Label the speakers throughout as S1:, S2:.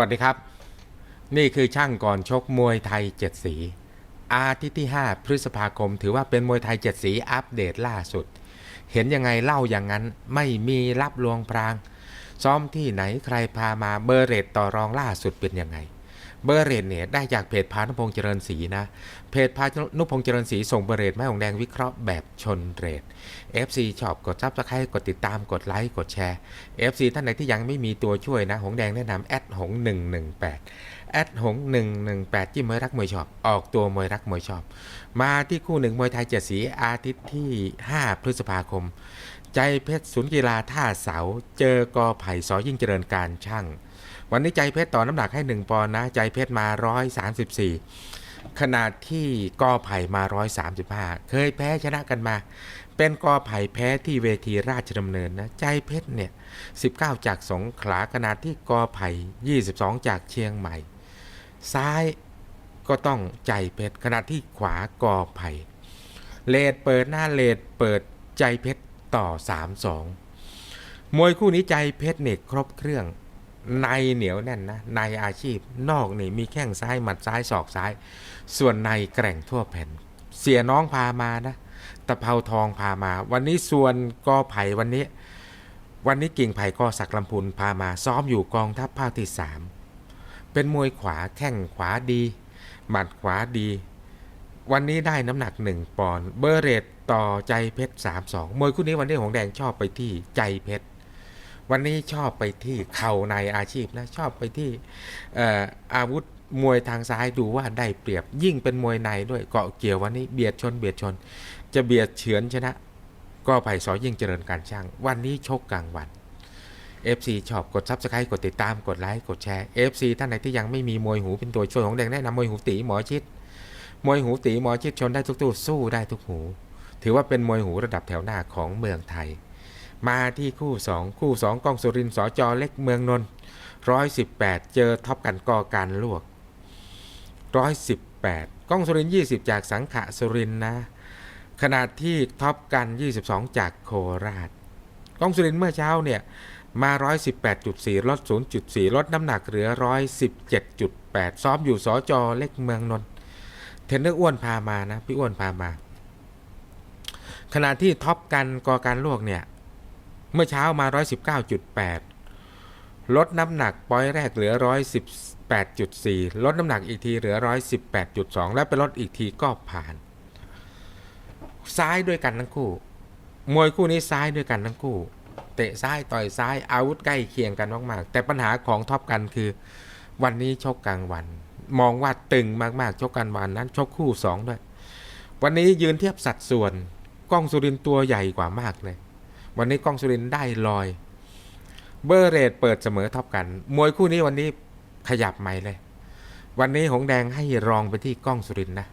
S1: วัสดีครับ นี่คือช่างก่อนชกมวยไทยเจ็ดสี อาทิตย์ที่ 5 พฤษภาคม ถือว่าเป็นมวยไทยเจ็ดสีอัปเดตล่าสุด เห็นยังไงเล่าอย่างนั้นไม่มีรับลวงพราง ซ้อมที่ไหนใครพามาเบอร์เรตต่อรองล่าสุดเป็นยังไง เบอร์เรตเนี่ยได้จากเพจพานุพงษ์เจริญศรีนะ เพจพานุพงษ์เจริญศรีส่งเบอร์เรตแม่หงแดงวิเคราะห์แบบชนเรท FC ชอบกดซับสไครต์กดติดตามกดไลค์กดแชร์ FC ท่านไหนที่ยังไม่มีตัวช่วยนะ หงแดงแนะนำแอดหง118แอดหง118จิ้มมวยรักมวยชอบ ออกตัวมวยรักมวยชอบ มาที่คู่หนึ่งมวยไทยเจ็ดสีอาทิตย์ที่ 5 พฤษภาคม ใจเพชรศูนย์กีฬาท่าเสาเจอกอไผ่สอยิ่งเจริญการช่าง วันนี้ใจเพชรต่อน้ำหนักให้ 1 ปอนด์นะ ใจเพชรมา 134 ขนาดที่กอไผ่มา 135 เคยแพ้ชนะกันมา เป็นกอไผ่แพ้ที่เวทีราชดำเนินนะ ใจเพชรเนี่ย 19 จากสงขลาขนาดที่กอไผ่ 22 จากเชียงใหม่ ซ้ายก็ต้องใจเพชรขณะที่ขวากอไผ่เลดเปิดหน้าเลดเปิดใจเพชรต่อ 3-2 มวยคู่นี้ใจเพชรเนี่ยครบเครื่อง ในเหนียวแน่นนะในอาชีพนอกนี่มีแข้งซ้ายหมัดซ้ายศอกซ้าย ส่วนในแกร่งทั่วแผ่น เสียน้องพามานะตะเภาทองพามา วันนี้ส่วนกอไผ่วันนี้ วันนี้กิ่งไผ่กอศักลำพูนพามาซ้อมอยู่กองทัพภาคที่สามเป็นมวยขวาแข้งขวาดี หมัดขวาดี วันนี้ได้น้ำหนักหนึ่งปอนด์เบอร์เรตต่อใจเพชรสามสองมวยคู่นี้วันนี้ของแดงชอบไปที่ใจเพชร วันนี้ชอบไปที่เข่าในอาชีพนะชอบไปที่อออาวุธมวยทางซ้ายดูว่าได้เปรียบยิ่งเป็นมวยในด้วยเกาะเกี่ยววันนี้เบียดชนเบียดชน จะเบียดเฉือนชนะ ก็ไผ่สอยิ่งเจริญการช่าง วันนี้ชกกลางวัน FC ชอบกดซับสไครต์กดติดตามกดไลค์กดแชร์ FC ท่านไหนที่ยังไม่มีมวยหูเป็นตัวช่วยของแดงแนะนำมวยหูตีหมอชิดมวยหูตีหมอชิดชนได้ทุกตู้สู้ได้ทุกหู ถือว่าเป็นมวยหูระดับแถวหน้าของเมืองไทย มาที่คู่ 2 คู่ 2กองสุรินทร์สจเล็กเมืองนนท์118เจอท็อปกันกอการลวก118กล้องสุรินทร์20จากสังขะสุรินนะ ขณะที่ท็อปกัน22จากโคราชกล้องสุรินเมื่อเช้าเนี่ยมา118.4ลด0.4ลดน้ำหนักเหลือ117.8ซ้อมอยู่สจอเล็กเมืองนนท์เทนเนอร์อ้วนพามานะ พี่อ้วนพามา ขณะที่ท็อปกันกอการลวกเนี่ย เมื่อเช้ามา 119.8 ลดน้ำหนักปอยแรกเหลือ 118.4 ลดน้ำหนักอีกทีเหลือ 118.2 และไปลดอีกทีก็ผ่าน ซ้ายด้วยกันทั้งคู่ มวยคู่นี้ซ้ายด้วยกันทั้งคู่ เตะซ้ายต่อยซ้ายอาวุธใกล้เคียงกันมากๆ แต่ปัญหาของท็อปกันคือ วันนี้ชกกลางวัน มองว่าตึงมากๆชกกลางวันนั้นชกคู่สองด้วย วันนี้ยืนเทียบสัดส่วนกล้องสุรินตัวใหญ่กว่ามากเลย วันนี้กล้องสุรินได้ลอย เบอร์เรทเปิดเสมอท็อปกัน มวยคู่นี้วันนี้ขยับใหม่เลย วันนี้หงแดงให้รองไปที่กล้องสุรินนะ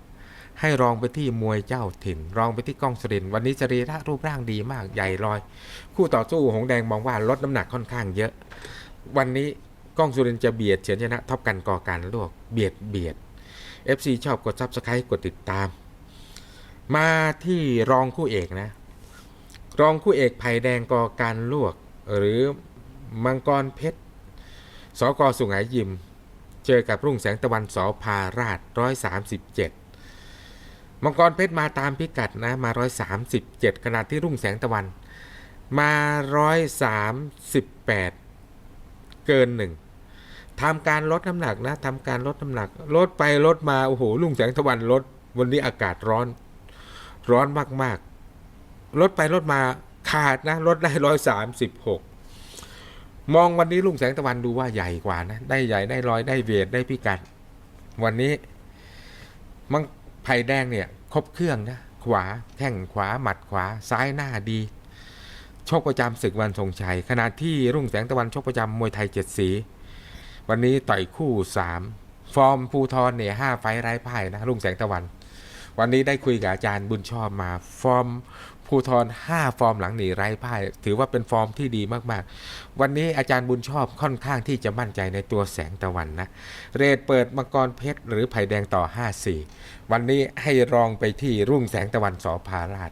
S1: ให้รองไปที่มวยเจ้าถิ่น รองไปที่กล้องสุรินวันนี้จรีระรูปร่างดีมากใหญ่ลอย คู่ต่อสู้หงแดงมองว่าลดน้ำหนักค่อนข้างเยอะ วันนี้กล้องสุรินจะเบียดเฉือนชนะท็อปกันก่อการลวกเบียดเบียด FC ชอบกดซับสไครต์กดติดตาม มาที่รองคู่เอกนะ รองคู่เอกไผ่แดงกอการลวก หรือมังกรเพชรสกสุงหายิม เจอกับรุ่งแสงตะวันสอพาราชร้อยสามสิบเจ็ดมังกรเพชรมาตามพิกัดนะมาร้อยสามสิบเจ็ดขณะที่รุ่งแสงตะวัน มาร้อยสามสิบแปดเกินหนึ่งทำการลดน้ำหนักนะทำการลดน้ำหนักลดไปลดมาโอ้โหลุงแสงตะวันลด วันนี้อากาศร้อน ร้อนมากๆ ลดไปลดมาขาดนะลดได้ร้อยสามสิบหกมองวันนี้ลุงแสงตะวันดูว่าใหญ่กว่านะ ได้ใหญ่ได้ร้อยได้เวทได้พิกัด วันนี้มังไผ่แดงเนี่ย ครบเครื่องนะ ขวาแข้งขวาหมัดขวาซ้ายหน้าดี ชกประจำศึกวันทรงชัยขณะที่รุ่งแสงตะวันชกประจำมวยไทยเจ็ดสี วันนี้ต่อยคู่สามฟอร์มภูทรเนี่ยห้าไฟไร้พ่ายนะรุ่งแสงตะวัน วันนี้ได้คุยกับอาจารย์บุญชอบมา ฟอร์ม ภูทรห้าฟอร์มหลังหนีไร้พ่าย ถือว่าเป็นฟอร์มที่ดีมากๆ วันนี้อาจารย์บุญชอบค่อนข้างที่จะมั่นใจในตัวแสงตะวันนะ เรดเปิดมังกรเพชรหรือไผ่แดงต่อ 5-4 วันนี้ให้รองไปที่รุ่งแสงตะวันสอพาราช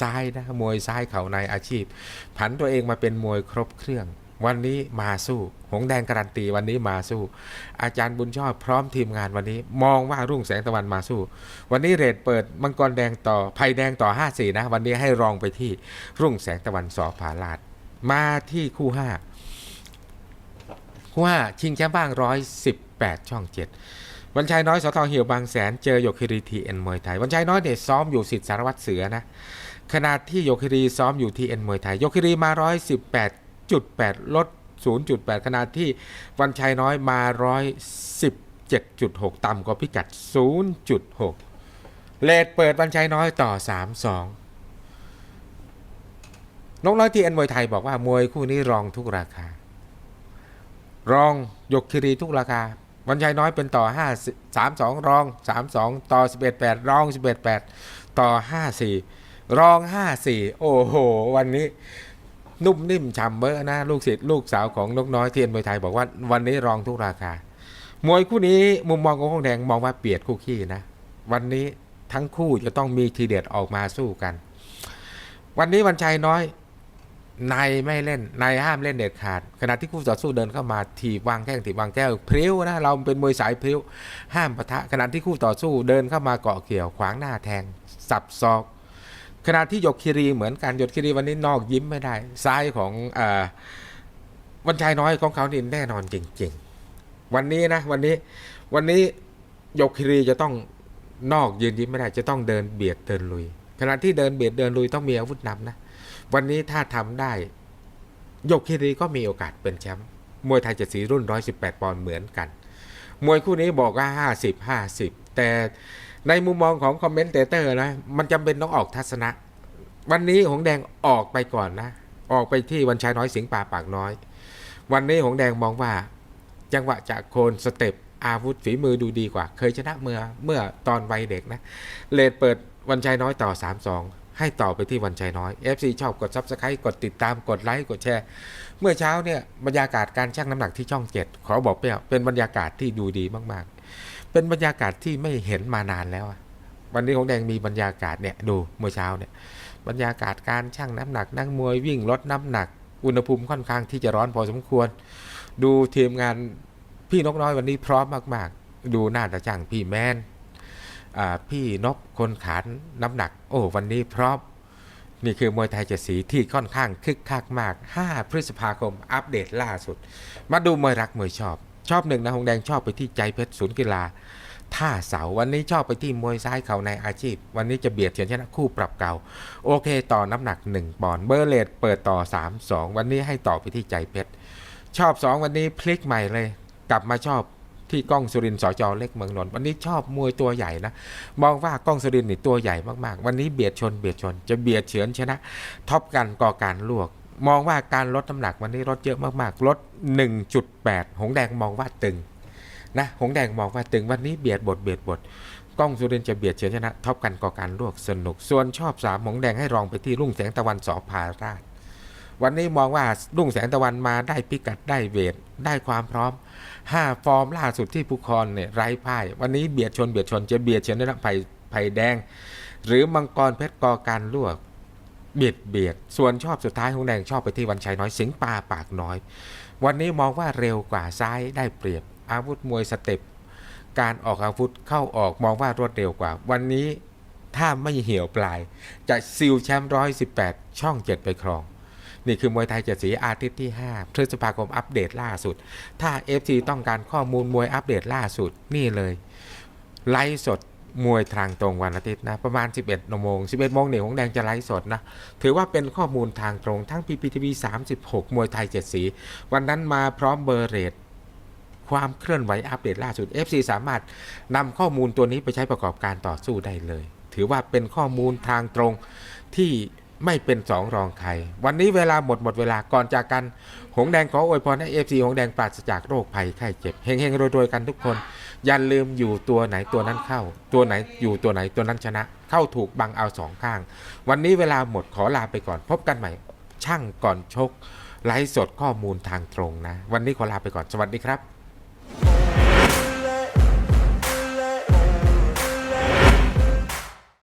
S1: ซ้ายนะมวยซ้ายเข่าในอาชีพ ผันตัวเองมาเป็นมวยครบเครื่อง วันนี้มาสู้ หงแดงการันตีวันนี้มาสู้ อาจารย์บุญชอบพร้อมทีมงานวันนี้ มองว่ารุ่งแสงตะวันมาสู้ วันนี้เรทเปิดมังกรแดงต่อไผ่แดงต่อ 54 นะ วันนี้ให้รองไปที่รุ่งแสงตะวันสอผาลาด มาที่คู่ 5 คู่ 5 ชิงแชมป์บ้าง 118 ช่อง 7วันชัยน้อยสอทองเหี่ยวบางแสนเจอโยคิรีทีเอ็นมวยไทย วันชัยน้อยเนี่ยซ้อมอยู่สิทธิสารวัตรเสือนะขณะที่โยคิรีซ้อมอยู่ที่เอ็นมวยไทยโยคิรีมา 118.8ลด 0.8 ขณะที่วันชัยน้อยมา 117.6 ต่ำกว่าพิกัด 0.6 เลทเปิดวันชัยน้อยต่อ 3-2 นกน้อยที่เอ็นมวยไทยบอกว่ามวยคู่นี้รองทุกราคา รองยกคิรีทุกราคา วันชัยน้อยเป็นต่อ 5 3 2 รอง 3 2 ต่อ 11 8 รอง 11 8 ต่อ 5 4 รอง 5 4 โอ้โห วันนี้ นุ่มนิ่มฉ่ำเบอร์นะลูกศิษย์ลูกสาวของนกน้อยเทียนมวยไทยบอกว่าวันนี้รองทุกราคา มวยคู่นี้มุมมองของคงแดงมองว่าเปียดคู่ขี้นะ วันนี้ทั้งคู่จะต้องมีทีเด็ดออกมาสู้กัน วันนี้วันชัยน้อยในไม่เล่นในห้ามเล่นเด็ดขาด ขณะที่คู่ต่อสู้เดินเข้ามาถีบวางแข้งถีบวางแก้วพริ้วนะเราเป็นมวยสายพริ้ว ห้ามปะทะขณะที่คู่ต่อสู้เดินเข้ามาเกาะเกี่ยวขวางหน้าแทง สับศอก ขณะที่หยกคิรีเหมือนกันหยกคิรีวันนี้นอกยิ้มไม่ได้ ซ้ายของอวันชัยน้อยของเขานี่แน่นอนจริง ๆ วันนี้นะวันนี้วันนี้หยกคิรีจะต้องนอกยืนยิ้มไม่ได้จะต้องเดินเบียดเดินลุย ขณะที่เดินเบียดเดินลุยต้องมีอาวุธนำนะวันนี้ถ้าทำได้หยกคิรีก็มีโอกาสเป็นแชมป์มวยไทยเจ็ดสีรุ่น 118 ปอนด์เหมือนกัน มวยคู่นี้บอกว่า 50 50 แต่ ในมุมมองของคอมเมนเตเตอร์นะ มันจำเป็นต้องออกทัศนะ วันนี้หงแดงออกไปก่อนนะ ออกไปที่วันชายน้อยสิงป่าปากน้อย วันนี้หงแดงมองว่าจังหวะจากโคนสเต็ปอาวุธฝีมือดูดีกว่า เคยชนะเมื่อเมื่อตอนวัยเด็กนะเลดเปิดวันชัยน้อยต่อ 3-2 ให้ต่อไปที่วันชัยน้อย FC ชอบกด Subscribe กดติดตามกดไลค์กดแชร์ เมื่อเช้าเนี่ยบรรยากาศการชั่งน้ำหนักที่ช่องเจ็ดขอบอกเปรี้ยวเป็นบรรยากาศที่ดูดีมากๆ เป็นบรรยากาศที่ไม่เห็นมานานแล้ววันนี้ของแดงมีบรรยากาศเนี่ยดูเมื่อเช้าเนี่ยบรรยากาศการชั่งน้ำหนัก นักมวยวิ่งลดน้ำหนัก อุณหภูมิค่อนข้างที่จะร้อนพอสมควร ดูทีมงานพี่นกน้อยวันนี้พร้อมมาก ๆ ดูหน้าตาช่างพี่แมนอ่าพี่นกคนขานน้ำหนัก โอ้วันนี้พร้อมนี่คือมวยไทยเจ็ดสีที่ค่อนข้างคึกคักมาก 5 พฤษภาคมอัปเดตล่าสุด มาดูมวยรักมวยชอบ ชอบหนึ่งนะหงแดงชอบไปที่ใจเพชรศูนย์กีฬาท่าเสาวันนี้ชอบไปที่มวยซ้ายเข่าในอาชีพ วันนี้จะเบียดเฉียนชนะคู่ปรับเก่า โอเคต่อน้ำหนัก 1ปอนด์เบอร์เลดเปิดต่อ 3 2 วันนี้ให้ต่อไปที่ใจเพชรชอบ 2 วันนี้พลิกใหม่เลย กลับมาชอบที่กล้องสุรินทร์สจเล็กเมืองนนท์วันนี้ชอบมวยตัวใหญ่นะ มองว่ากล้องสุรินทร์นี่ตัวใหญ่มากๆ วันนี้เบียดชนเบียดชน จะเบียดเฉือนชนะท็อปกันก่อการลวก มองว่าการลดน้ำหนักวันนี้ลดเยอะมากๆ ลด 1.8 หงแดงมองว่าตึงนะหงแดงมองว่าตึงวันนี้เบียดบทเบียดบทกล้องสุรินจะเบียดเฉือนชนะท็อปกันก่อการลวกสนุก ส่วนชอบสามหงแดงให้รองไปที่รุ่งแสงตะวันสอพาราช วันนี้มองว่ารุ่งแสงตะวันมาได้พิกัดได้เวทได้ความพร้อมห้าฟอร์มล่าสุดที่ภูคอนเนี่ยไร้พ่าย วันนี้เบียดชนเบียดชนจะเบียดเฉียนได้ไผ่ไผ่แดง หรือมังกรเพชรกอการลวก เบียดเบียด ส่วนชอบสุดท้ายของแดงชอบไปที่วันชัยน้อยสิงห์ปาปากน้อย วันนี้มองว่าเร็วกว่าซ้ายได้เปรียบ อาวุธมวยสเต็ปการออกอาวุธเข้าออกมองว่ารวดเร็วกว่า วันนี้ถ้าไม่เหี่ยวปลาย จะซิลแชมป์ร้อยสิบแปดช่องเจ็ดไปครอง นี่คือมวยไทยเจ็ดสีอาทิตย์ที่ 5 พฤษภาคมอัปเดตล่าสุด ถ้า FC ต้องการข้อมูลมวยอัปเดตล่าสุดนี่เลย ไลฟ์สด มวยทางตรงวันอาทิตย์นะ ประมาณ 11โมง11โมงเนี่ยของแดงจะไลฟ์สดนะ ถือว่าเป็นข้อมูลทางตรงทั้ง PPTV 36 มวยไทย 7 สี วันนั้นมาพร้อมเบอร์เรทความเคลื่อนไหวอัปเดตล่าสุด FC สามารถนำข้อมูลตัวนี้ไปใช้ประกอบการต่อสู้ได้เลย ถือว่าเป็นข้อมูลทางตรงที่ไม่เป็นสองรองใคร วันนี้เวลาหมดหมดเวลาก่อนจากกัน หงแดงขออวยพรให้เอฟซีหงแดงปราศจากโรคภัยไข้เจ็บ เฮงๆรวยๆกันทุกคน อย่าลืมอยู่ตัวไหนตัวนั้นเข้า ตัวไหนอยู่ตัวไหนตัวนั้นชนะ เข้าถูกบังเอาสองข้าง วันนี้เวลาหมดขอลาไปก่อน พบกันใหม่ ช่างก่อนชกไลฟ์สดข้อมูลทางตรงนะ วันนี้ขอลาไปก่อนสวัสดีครับ